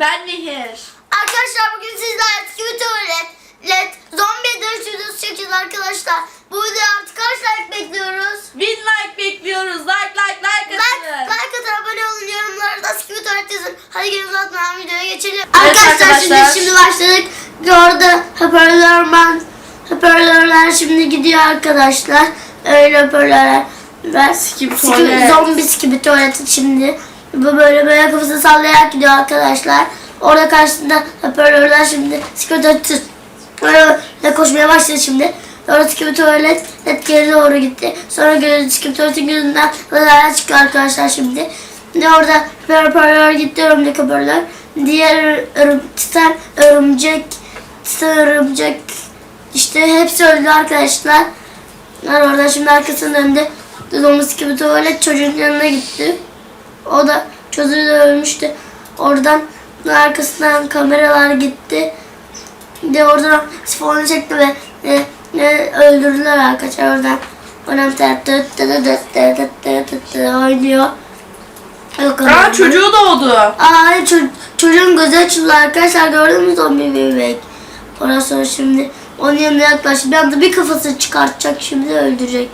Ben Nehir. Arkadaşlar bugün sizlerle gibi tuvalet, led, zombi dönüş videosu çekeceğiz arkadaşlar. Bu videoya artık kaç like bekliyoruz? Bin like bekliyoruz. Like like like Like, atın. like atın, abone olun, yorumlarda gibi tuvalet yazın. Hadi gelin uzatmadan videoya geçelim. Evet arkadaşlar, arkadaşlar. şimdi şimdi başladık. Orada hoparlörman, hoparlörler şimdi gidiyor arkadaşlar. Öyle hoparlörler. Ben Skip tuvalet. Zombi gibi tuvalet şimdi. Böyle böyle kafasını sallayarak gidiyor arkadaşlar. Orada karşısında hoparlörler şimdi skip Böyle koşmaya başladı şimdi. Orası gibi tuvalet net geri doğru gitti. Sonra göz skip tuvaletin gözünden neler çıkıyor arkadaşlar şimdi. Ne orada bir hoparlör gitti örümcek hoparlör. Diğer örüm, titan örümcek titan örümcek işte hepsi öldü arkadaşlar. Yani orada şimdi arkasının önünde domuz gibi tuvalet çocuğun yanına gitti. O da çözülü ölmüştü. Oradan arkasından kameralar gitti. De oradan sifonu çekti ve e, e, öldürdüler arkadaşlar oradan. Oradan oynuyor. Yok, Aa çocuğu doğdu. Aa ço çocuğun gözü açıldı arkadaşlar gördünüz mü zombi bebek? Ondan sonra şimdi onun yanına yaklaştı. Bir anda bir kafası çıkartacak şimdi öldürecek.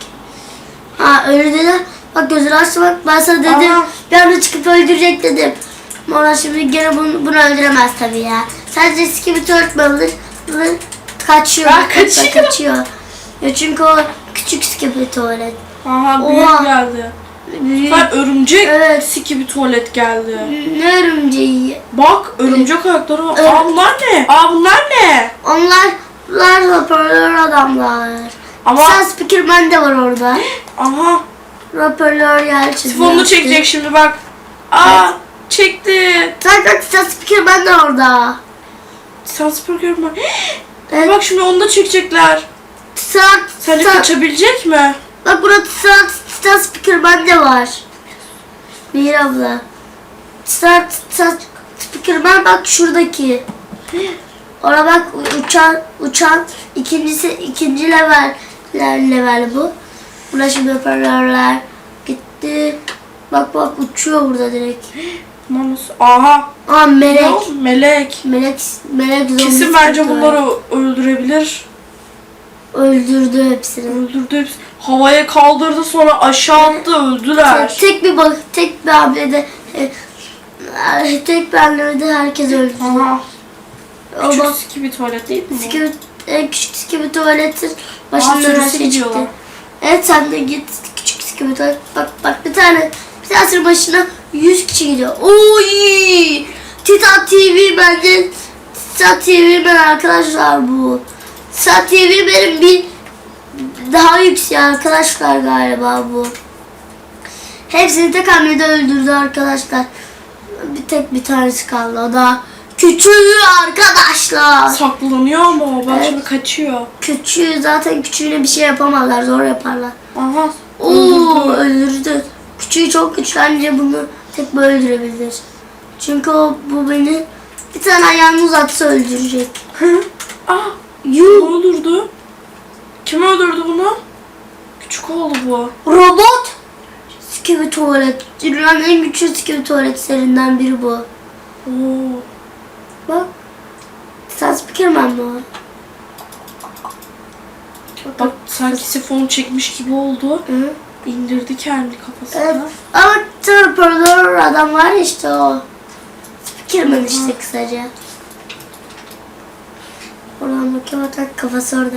Ha öldü de Bak gözünü açtı bak ben sana dedim. Aa. Bir anda çıkıp öldürecek dedim. Ama şimdi gene bunu, bunu öldüremez tabii ya. Sadece eski bir törtmemiş. Kaçıyor. Bak, kaçıyor. kaçıyor. Ya çünkü o küçük skipli tuvalet. Aha büyük Oha. geldi. Büyük. Ben örümcek Evet. siki bir tuvalet geldi. Ne örümceği? Bak örümcek ayakları var. Evet. Aa bunlar ne? Aa bunlar ne? Onlar bunlar hoparlör adamlar. Ama Sen Speakerman de var orada. aha Yer çiziyor. sifonunu çekecek şimdi bak. Aa çekti. Sen bak sen Speakerman de orada. Süper görme. Evet. Bak şimdi onu da çekecekler. Sen, Sence sen, kaçabilecek mi? Bak burada sen, sen Speakerman de var. Bir abla. Sen, sen Speakerman bak şuradaki. Ona bak uçan uçan ikincisi ikinci level level bu. Şimdi hoparlörler gitti. Bak bak uçuyor burada direkt. Nasıl? Aha. Aa melek. Ne o? Melek. Melek melek zombi Kesin bence çıktı. bunları öldürebilir. öldürdü hepsini. Öldürdü hepsi. Havaya kaldırdı sonra aşağı attı öldüler. Tek bir bak tek bir hamlede e, tek bir hamlede herkes öldü. Aha. O Küçük bak siki bir tuvalet değil mi bu? Skibidi, en küçük skibidi tuvaletin her sürüsü şey gidiyor. Evet sen de git küçük skibidi tuvalet. Bak bak bir tane bir tanesinin başına 100 kişi gidiyor. Oy! Titan TV bence Titan TV ben arkadaşlar bu. Titan TV benim bir daha yüksek arkadaşlar galiba bu. Hepsini tek hamlede öldürdü arkadaşlar. Bir tek bir tanesi kaldı o da küçüğü Saklanıyor ama o. Bak Evet. şimdi kaçıyor. Küçüğü zaten küçüğüne bir şey yapamazlar zor yaparlar. Aha. Oo Öldürdü. öldürdü. Küçüğü çok güçlü anca bunu tek bu öldürebilir. Çünkü o bu beni bir tane ayağını uzatsa öldürecek. Hı? Aa. Ne Yuh. öldürdü? Kim öldürdü bunu? Küçük oğlu bu. Robot. Skibidi tuvalet. Dünyanın en güçlü skibidi tuvaletlerinden biri bu. Oo. Bak. Mı o? Bak sanki sifonu çekmiş gibi oldu. Hı. İndirdi kendi kafasına. Evet. Ama Terminator adam var işte o. Spikerman işte kısaca. Oradan bakıyor bak kafası orada.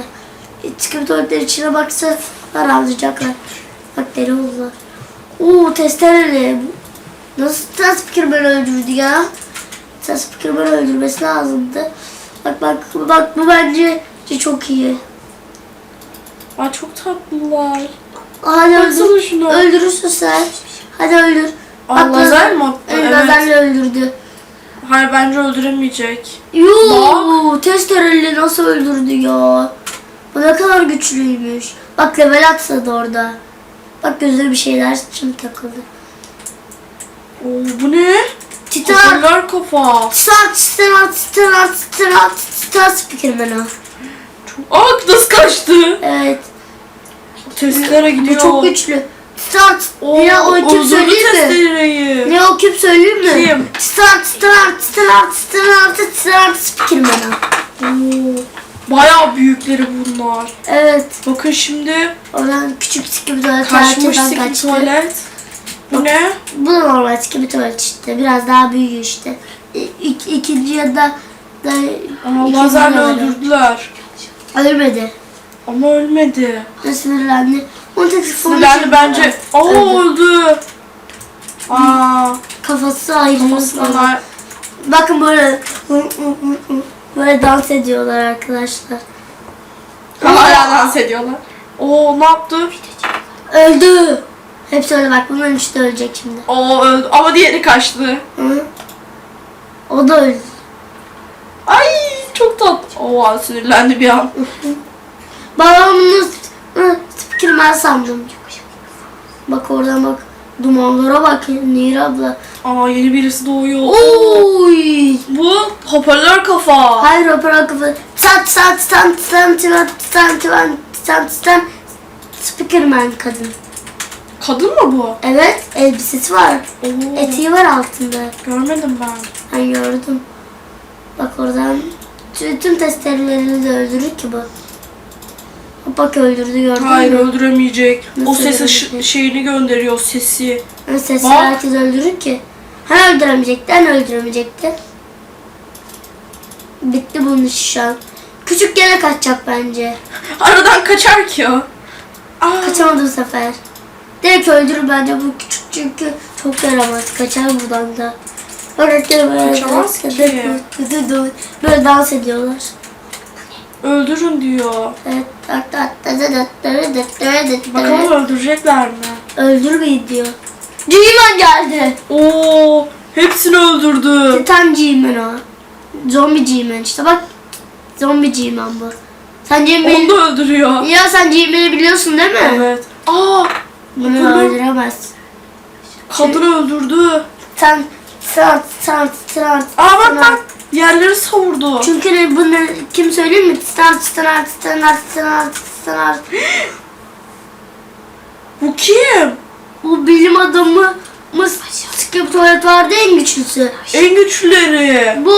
Çıkıp tuvaletlerin içine baksa var alacaklar. Bak deli oldular. Oo testereli. Nasıl sen Spikerman öldürdü ya? Sen Spikerman öldürmesi lazımdı. Bak bak bak bu bence çok iyi. Aa çok tatlılar. Hadi öldür. şuna. Öldürürsün sen. Hadi öldür. Bak, lazer mi attı? Evet. Lazerle öldürdü. Hayır bence öldüremeyecek. Yuuu testereli nasıl öldürdü ya? Bu ne kadar güçlüymüş. Bak level atsadı orada. Bak gözüne bir şeyler şimdi takıldı. Oo bu ne? Titan. Hoparlör kafa. Titan, titan, titan, titan, titan speakerman o. Aa nasıl kaçtı? Evet. Testlere Bu gidiyor. çok güçlü. Start. Oo, ne o kim söyleyeyim mi? Ne o kim söyleyeyim mi? Kim? Start, start, start, start, start, Spikerman. Oo, Bayağı büyükleri bunlar. Evet. Bakın şimdi Oradan küçük bir tuvalet kaçmış tuvalet. Bu ne? Bu da normal sıkı bir tuvalet işte. Biraz daha büyüyor işte. İk- ikinci ya da, ikinci lazerle öldürdüler. Ölmedi. Ama ölmedi. Ne sinirlendi. Onun tek Sinirlendi bence. Aa Öldü. öldü. Aa, Kafası ayrılmış. kafasına Bakın böyle böyle dans ediyorlar arkadaşlar. hala dans ediyorlar. Oo ne yaptı? Öldü. Hepsi öyle bak bunların üçü de ölecek şimdi. Oo öldü ama diğeri kaçtı. Hı? O da öldü. Ay çok tatlı. Oo sinirlendi bir an. Babam bunu hı, Spikerman sandım. Bak oradan bak. Dumanlara bak Nehir abla. Aa yeni birisi doğuyor. Oy. Bu hoparlör kafa. Hayır opera kafa. Sat sat sat sat sat sat sat sat sat Spikerman kadın. Kadın mı bu? Evet elbisesi var. Oo, Eteği var altında. görmedim ben. Ben gördüm. Bak oradan tüm tüm testereleri de öldürür ki bu. Bak öldürdü gördün Hayır mü? öldüremeyecek. o Nasıl ses ışı- öldürecek? şeyini gönderiyor sesi. Yani sesi Bak. herkes öldürür ki. Hem öldüremeyecekti hem öldüremeyecekti. Bitti bunun işi şu an. Küçük gene kaçacak bence. Aradan kaçar ki o. Aa, Kaçamadı bu sefer. Direkt öldürür bence bu küçük çünkü çok yaramaz. Kaçar buradan da. Öğretmenim böyle dans ediyor. Böyle dans ediyorlar. Öldürün diyor. Bakalım öldürecekler mi? Öldürmeyin diyor. G-Man geldi. Oo, hepsini öldürdü. Titan G-Man o. Zombi G-Man işte bak. Zombi G-Man bu. Sen G-Man'i... Onu da öldürüyor. Ya sen G-Man'i biliyorsun değil mi? Evet. Aa, bunu Bunu- öldüremez. kadını öldürdü. Sen... Sen... Sen... Sen... Aa bak bak, yerleri savurdu. Çünkü bunu kim söyleyeyim mi? Star, star, star, star, star. Bu kim? Bu bilim adamı mı skip tuvalet vardı en güçlüsü. En güçlüleri. Bu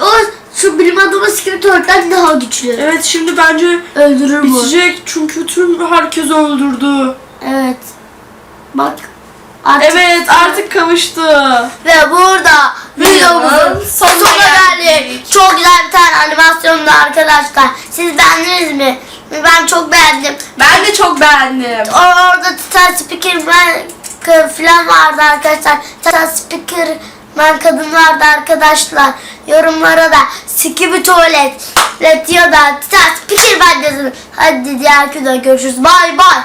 o şu bilim adamı skip tuvaletten daha güçlü. Evet şimdi bence Öldürür bu. bitecek çünkü tüm herkes öldürdü. Evet. Bak. Artık Evet artık kavuştu. Ve burada videomuzun sonuna geldik. Çok güzel bir tane animasyondu arkadaşlar. Siz beğendiniz mi? Ben çok beğendim. Ben de çok beğendim. Orada Titan Speakerman falan vardı arkadaşlar. Titan Speakerman kadın vardı arkadaşlar. Yorumlara da Skibi Tuvalet ya da Titan Speakerman yazın. Hadi diğer videoda görüşürüz. Bay bay.